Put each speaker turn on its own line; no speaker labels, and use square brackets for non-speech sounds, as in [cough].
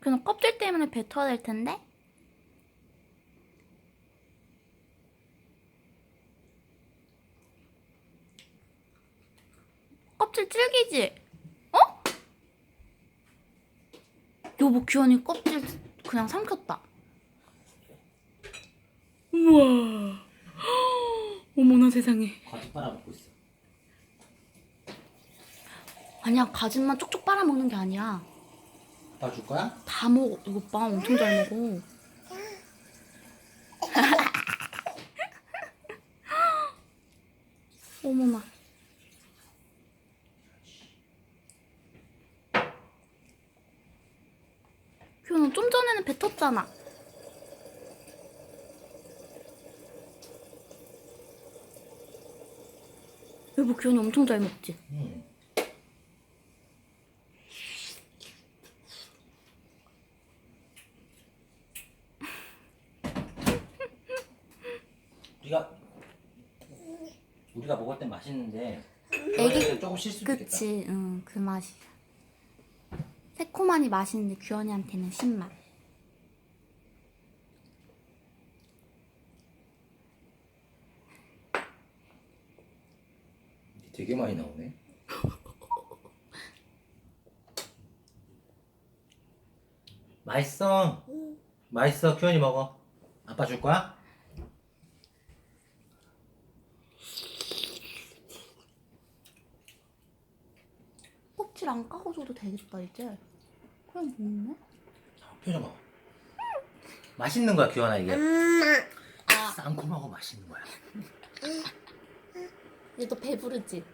그럼 껍질 때문에 뱉어야 될 텐데? 껍질 질기지? 어? 여보 규현이 껍질 그냥 삼켰다. 우와. 어머나 세상에.
과즙 빨아먹고 있어.
아니야 가진만 쪽쪽 빨아먹는 게 아니야.
아빠 줄 거야?
다 먹어. 이거 봐 엄청 잘 먹어. [laughs] 어머나. 규현아 좀 전에는 뱉었잖아. 여보 규현이 엄청 잘 먹지?
응. 우리가 우리가 먹을 땐 맛있는데
애기-
조금 실수도 있겠다.
그치, 응, 그 맛이야. 새콤하니 맛있는데 규현이한테는 신맛.
되게 많이 나오네. 맛있어. 맛있어. 규현이 먹어. 아빠 줄 거야?
껍질 안 까고 줘도 되겠다, 이제. 그냥 먹네?
표정 먹어. 맛있는 거야, 규현아 이게.
아,
쌍콤하고 맛있는 거야.
얘너 배부르지?